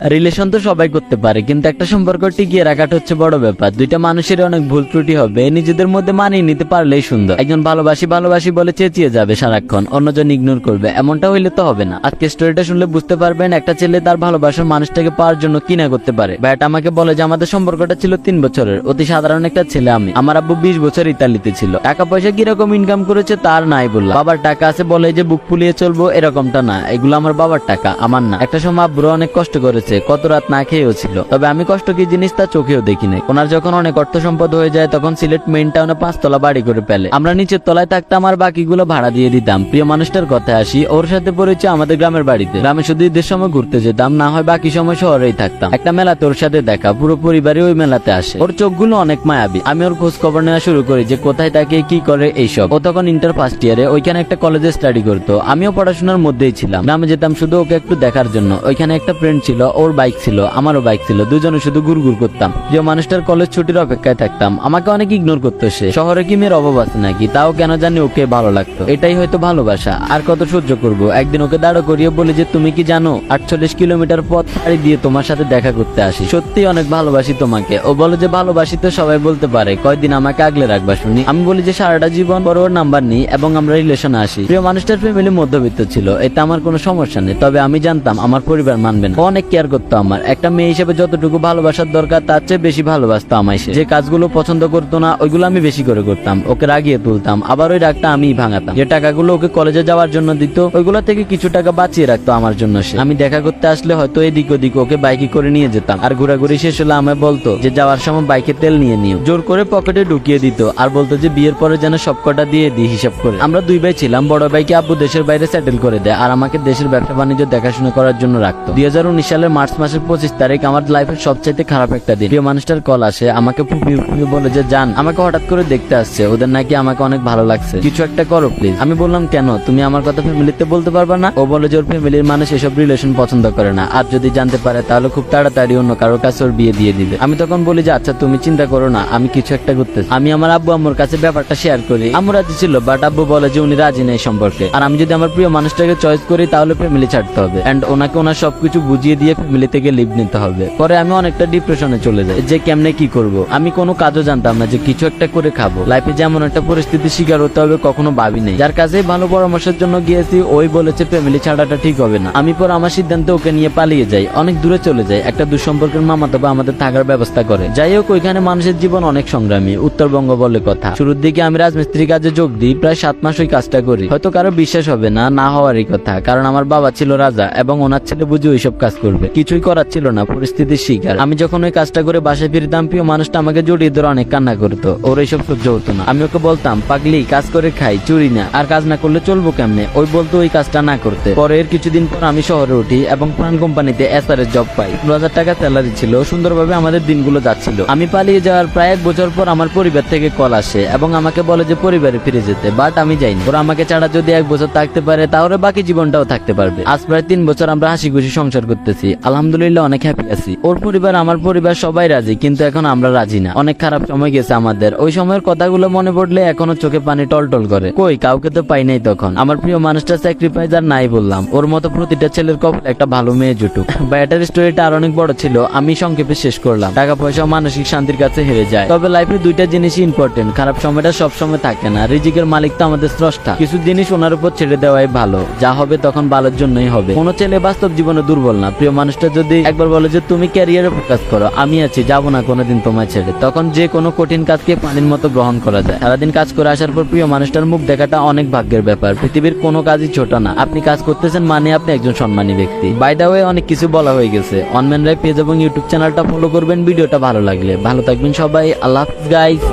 Relation তো সবাই করতে পারে, কিন্তু একটা সম্পর্ক টিকিয়ে রাখাটা হচ্ছে বড় ব্যাপার। দুইটা মানুষের অনেক ভুল ত্রুটি হবে নিজেদের মধ্যে মানিয়ে নিতে পারলেই সুন্দর। একজন ভালোবাসি ভালোবাসি বলে চেঁচিয়ে যাবে সারাক্ষণ, অন্যজন ইগনোর করবে, এমনটা হইলে তো হবে না। আজকে স্টোরিটা শুনলে বুঝতে পারবেন, একটা ছেলে তার ভালোবাসার মানুষটাকে পাওয়ার জন্য কি না করতে পারে। ভাইটা আমাকে বলে যে, আমাদের সম্পর্কটা ছিল তিন বছরের, অতি সাধারণ একটা ছেলে আমি। আমার আব্বু বিশ বছর ইতালিতে ছিল। টাকা পয়সা কীরকম ইনকাম করেছে তার নাই বললাম। বাবার টাকা আছে বলে যে, বুক ফুলিয়ে চলবো, এরকমটা না। এগুলো আমার বাবার টাকা, আমার না। একটা সময় আব্বুরা অনেক কষ্ট করেছে। কত রাত না খেয়েও ছিল। তবে আমি কষ্ট কি জিনিস তা চোখেও দেখি নাই। ওনার যখন অনেক অর্থ সম্পদ হয়ে যায়, তখন সিলেট মেইন টাউনে পাঁচতলা বাড়ি করে ফেলে। আমরা নিচের তলায় থাকতাম আর বাকিগুলো ভাড়া দিয়ে দিতাম। প্রিয় মানুষটার কথায় আসি, ওর সাথে পরিচয় আমাদের গ্রামের বাড়িতে। গ্রামে শুধু ঈদের সময় ঘুরতে যেতাম, না হয় বাকি সময় শহরেই থাকতাম। একটা মেলাতে ওর সাথে দেখা, পুরো পরিবারই ওই মেলাতে আসে। ওর চোখগুলো অনেক মায়াবী। আমি ওর খোঁজ খবর নেওয়া শুরু করি যে কোথায় তাকে, কি করে, এইসব। ও তখন ইন্টার ফার্স্ট ইয়ারে ওইখানে একটা কলেজে স্টাডি করতো। আমিও পড়াশোনার মধ্যেই ছিলাম। গ্রামে যেতাম শুধু ওকে একটু দেখার জন্য। ওইখানে একটা ফ্রেন্ড ছিল ওর বাইক ছিল, আমারও বাইক ছিল, দুজনে শুধু গুড়গুড় করতাম। যে মানুষটার কলেজ ছুটির অপেক্ষায় থাকতাম, আমাকে অনেক ইগনোর করতো সে। শহরে কি মেয়ের অভাব আছে নাকি? তাও কেন জানি ওকে ভালো লাগতো। এটাই হয়তো ভালোবাসা। আর কত সহ্য করব? একদিন ওকে দাঁড়ো করিয়ে বলে যে, তুমি কি জানো, আটচল্লিশ কিলোমিটার পথ পাড়ি দিয়ে তোমার সাথে দেখা করতে আসি। সত্যি অনেক ভালোবাসি তোমাকে। ও বলে যে, ভালোবাসি তো সবাই বলতে পারে। কয়দিন আমাকে আগলে রাখবা শুনি? আমি বলি যে, সারাটা জীবন পর ওর নাম্বার নিই এবং আমরা রিলেশনে আসি। প্রিয় মানুষটার ফ্যামিলি মধ্যবিত্ত ছিল এটা আমার কোনো সমস্যা নেই। তবে আমি জানতাম, আমার পরিবার মানবে না। অনেক কেয়ার করতো আমার। একটা মেয়ে হিসেবে যতটুকু ভালোবাসার দরকার, তার চেয়ে বেশি ভালোবাসতো আমায় সে। যে কাজগুলো পছন্দ করতো না, ওইগুলো আমি বেশি করে করতাম। ওকে রাগিয়ে তুলতাম। আবার ওই রাগটা আমিই ভাঙাতাম। যে টাকাগুলো ওকে কলেজে যাওয়ার জন্য দিত, ওইগুলো থেকে কিছু টাকা বাঁচিয়ে রাখতো আমার জন্য সে। আমি দেখা করতে আসলে হয়তো এদিক ওদিক ওকে বাইকে করে নিয়ে যেতাম। আর ঘোরাঘুরি শেষ হলে আমায় বলতো যে, যাওয়ার সময় বাইকে তেল নিয়ে নিও। জোর করে পকেটে ঢুকিয়ে দিত। আর বলতো যে, বিয়ের পরে যেন সব কটা দিয়ে দিই হিসাব করে। আমরা দুই ভাই ছিলাম। বড় ভাইকে আব্বু দেশের বাইরে সেটেল করে দেয়। আর আমাকে দেশের ব্যবসা বাণিজ্য দেখাশোনা করার জন্য রাখতো। দুই সালের মার্চ মাসের পঁচিশ তারিখ আমার লাইফের সবচাইতে খারাপ একটা দিন। প্রিয় মানুষটার কল আসে, আমাকে বলে যে যান আমাকে হঠাৎ করে দেখতে আসছে। ওদের নাকি আমাকে অনেক ভালো লাগছে। কিছু একটা করো প্লিজ আমি বললাম, কেন? তুমি আমার কথা ফ্যামিলিতে বলতে পারবা না? ও বলে যে, ওর ফ্যামিলির মানুষ এসব রিলেশন পছন্দ করে না। আর যদি জানতে পারে, তাহলে খুব তাড়াতাড়ি অন্য কারোর কাছে ওর বিয়ে দিয়ে দিবে। আমি তখন বলি যে আচ্ছা তুমি চিন্তা করো না, আমি কিছু একটা করতে আমি আমার আব্বু আম্মুর কাছে ব্যাপারটা শেয়ার করি। আম্মু রাজি ছিল বাট আব্বু বলে যে, উনি রাজি নেই সম্পর্কে। আর আমি যদি আমার প্রিয় মানুষটাকে চয়েস করি, তাহলে ফ্যামিলি ছাড়তে হবে। এন্ড ওনাকে ওনার সবকিছু বুঝিয়ে দিয়ে ফ্যামিলি থেকে লিভ নিতে হবে। পরে আমি অনেকটা ডিপ্রেশনে চলে যাই। যে কেমনে কি করব? আমি কোনো কাজও জানতাম না যে কিছু একটা করে খাব। লাইফে যেমন একটা পরিস্থিতির শিকার হতে হবে, কখনো ভাবি নেই। যার কাছে ভালো পরামর্শের জন্য গিয়েছি, ওই বলেছে ফ্যামিলি ছাড়াটা ঠিক হবে না। আমি পর আমার সিদ্ধান্তে ওকে নিয়ে পালিয়ে যাই। অনেক দূরে চলে যাই। একটা দুঃসম্পর্কের মামা তবে আমাদের থাকার ব্যবস্থা করে। যাই হোক, ওইখানে মানুষের জীবন অনেক সংগ্রামী। উত্তরবঙ্গ বলে কথা। শুরুর দিকে আমি রাজমিস্ত্রি কাজে যোগ দিই, প্রায় সাত মাস ওই কাজটা করি। হয়তো কারও বিশ্বাস হবে না না হওয়ারই কথা। কারণ আমার বাবা ছিল রাজা এবং ওনার ছেলে বুঝে ওইসব কাজ করবে। কিছুই করার ছিল না, পরিস্থিতির শিকার। আমি যখন ওই কাজটা করে বাসায় ফিরতাম, প্রিয় মানুষটা আমাকে জড়িয়ে ধরে অনেক কান্না করতো। ওর এইসব সহ্য হতো না। আমি ওকে বলতাম, পাগলি, কাজ করে খাই, চুরি না। আর কাজ না করলে চলবো কেমনে? ওই বলতো, ওই কাজটা না করতে। পরের কিছুদিন পর আমি শহরে উঠি এবং প্রাণ কোম্পানিতে এসআর এর জব পাই। দু হাজার টাকা স্যালারি ছিল, সুন্দরভাবে আমাদের দিনগুলো যাচ্ছিল। আমি পালিয়ে যাওয়ার প্রায় এক বছর পর আমার পরিবার থেকে কল আসে এবং আমাকে বলে যে, পরিবারে ফিরে যেতে। বাট আমি যাইনি। ওরা আমাকে ছাড়া যদি এক বছর থাকতে পারে, তাহলে বাকি জীবনটাও থাকতে পারবে। আজ প্রায় তিন বছর আমরা হাসি খুশি সংসার করতেছি। আলহামদুলিল্লাহ, অনেক হ্যাপি আছি। ওর পরিবার, আমার পরিবার সবাই রাজি, কিন্তু এখন আমরা রাজি না। অনেক খারাপ সময় গেছে আমাদের। ওই সময়ের কথাগুলো মনে পড়লে এখনও চোখে পানি টলটল করে। কই, কাউকে তো পাই নাই তখন। আমার প্রিয় মানুষটা স্যাক্রিফাইস আর নাই বললাম। ওর মতো প্রতিটা ছেলের কপাল একটা ভালো মেয়ে জুটুক। ব্যাটার স্টোরিটা আর অনেক বড় ছিল। আমি সংক্ষেপে শেষ করলাম। টাকা পয়সা মানসিক শান্তির কাছে হেরে যায়। তবে লাইফে দুইটা জিনিসই ইম্পর্টেন্ট খারাপ সময়টা সব সময় থাকে না। রিজিকের মালিক তো আমাদের স্রষ্টা। কিছু জিনিস ওনার উপর ছেড়ে দেওয়াই ভালো। যা হবে তখন ভালোর জন্যই হবে। কোনো ছেলে বাস্তব জীবনে দুর্বল না। প্রিয় মানুষটা যদি একবার বলে যে, তুমি ক্যারিয়ারে ফোকাস করো, আমি আছি, যাব না কোনোদিন তোমায় ছেড়ে, তখন যে কোনো কঠিন কাজকে পানির মতো গ্রহণ করা যায়। সারাদিন কাজ করে আসার পর প্রিয় মানুষটার মুখ দেখাটা অনেক ভাগ্যের ব্যাপার। পৃথিবীর কোনো কাজই ছোট না। আপনি কাজ করতেছেন মানে আপনি একজন সম্মানী ব্যক্তি। বাই দা ওয়ে অনেক কিছু বলা হয়ে গেছে। অনম্যান রায় পেজ এবং ইউটিউব চ্যানেলটা ফলো করবেন, ভিডিওটা ভালো লাগলে। ভালো থাকবেন সবাই। আল্লাহ গাইস